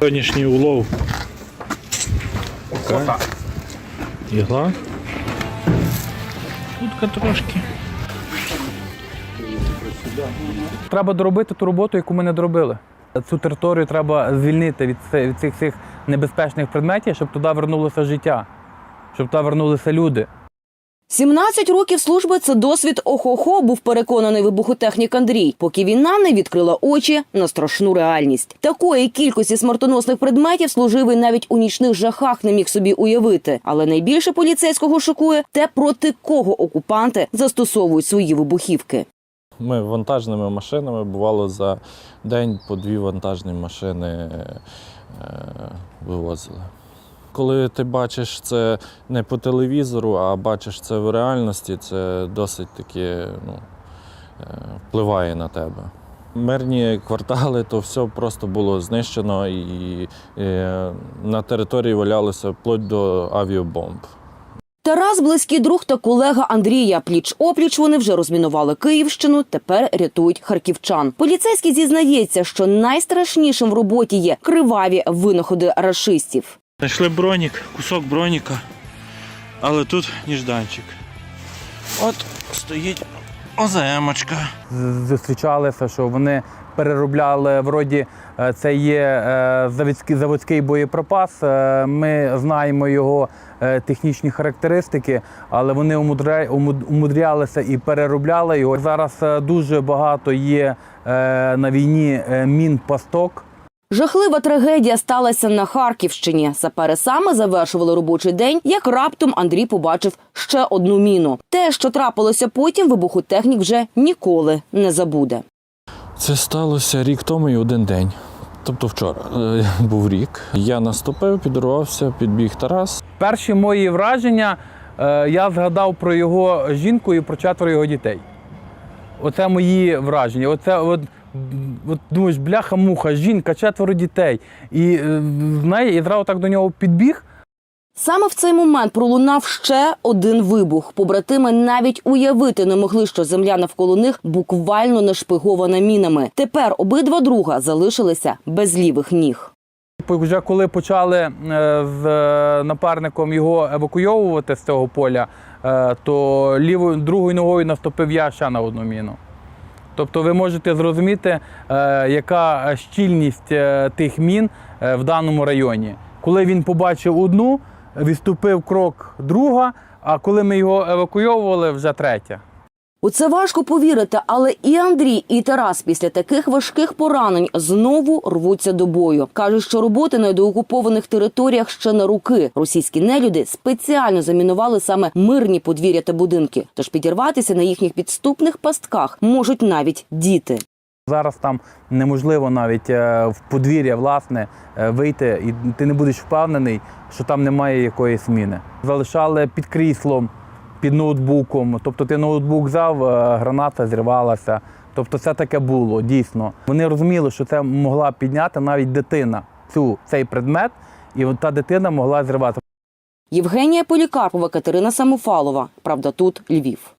Сьогоднішній улов. Така. Ігла. Утка трошки. Треба доробити ту роботу, яку ми не доробили. Цю територію треба звільнити від, від цих всіх небезпечних предметів, щоб туди вернулося життя, щоб туди вернулися люди. 17 років служби це досвід охо-хо, був переконаний вибухотехнік Андрій, поки війна не відкрила очі на страшну реальність. Такої кількості смертоносних предметів служивий навіть у нічних жахах не міг собі уявити. Але найбільше поліцейського шокує те, проти кого окупанти застосовують свої вибухівки. Ми вантажними машинами бувало за день по дві вантажні машини е, вивозили. Коли ти бачиш це не по телевізору, а бачиш це в реальності, це досить таки ну, е, впливає на тебе. Мирні квартали, то все просто було знищено і е, на території валялося вплоть до авіабомб. Тарас, близький друг та колега Андрія. Пліч опліч вони вже розмінували Київщину. Тепер рятують харківчан. Поліцейський зізнається, що найстрашнішим в роботі є криваві винаходи рашистів. Знайшли бронік, кусок броніка, але тут ніжданчик. От стоїть оземочка. Зустрічалися, що вони переробляли, вроді е, це є е, заводський, заводський боєприпас. Е, Ми знаємо його технічні характеристики, але вони умудрялися і переробляли його. Зараз дуже багато є на війні е, мін-пасток. Жахлива трагедія сталася на Харківщині. Сапери саме завершували робочий день, як раптом Андрій побачив ще одну міну. Те, що трапилося потім, вибухотехнік вже ніколи не забуде. Це сталося рік тому і один день. Тобто вчора е, був рік. Я наступив, підірвався, підбіг Тарас. Перші мої враження е, я згадав про його жінку і про четверо його дітей. Оце мої враження. Оце от, от думаєш, бляха-муха, жінка, четверо дітей. І е, знає, і зразу так до нього підбіг. Саме в цей момент пролунав ще один вибух. Побратими навіть уявити не могли, що земля навколо них буквально нашпигована мінами. Тепер обидва друга залишилися без лівих ніг. Вже коли почали е, з е, напарником його евакуйовувати з цього поля, то лівою другою ногою наступив я ще на одну міну. Тобто ви можете зрозуміти, е, яка щільність е, тих мін е, в даному районі. Коли він побачив одну, відступив крок друга, а коли ми його евакуйовували, вже третя. У це важко повірити, але і Андрій, і Тарас після таких важких поранень знову рвуться до бою. кажуть, що роботи на доокупованих територіях ще на руки. Російські нелюди спеціально замінували саме мирні подвір'я та будинки. Тож підірватися на їхніх підступних пастках можуть навіть діти. Зараз там неможливо навіть е, в подвір'я власне е, вийти, і ти не будеш впевнений, що там немає якоїсь міни. Залишали під кріслом, під ноутбуком. Тобто ти ноутбук взяв, е, граната зірвалася. Тобто це таке було дійсно. Вони розуміли, що це могла підняти навіть дитина цю цей предмет, і та дитина могла зірвати. Євгенія Полікарпова, Катерина Самофалова. Правда, тут Львів.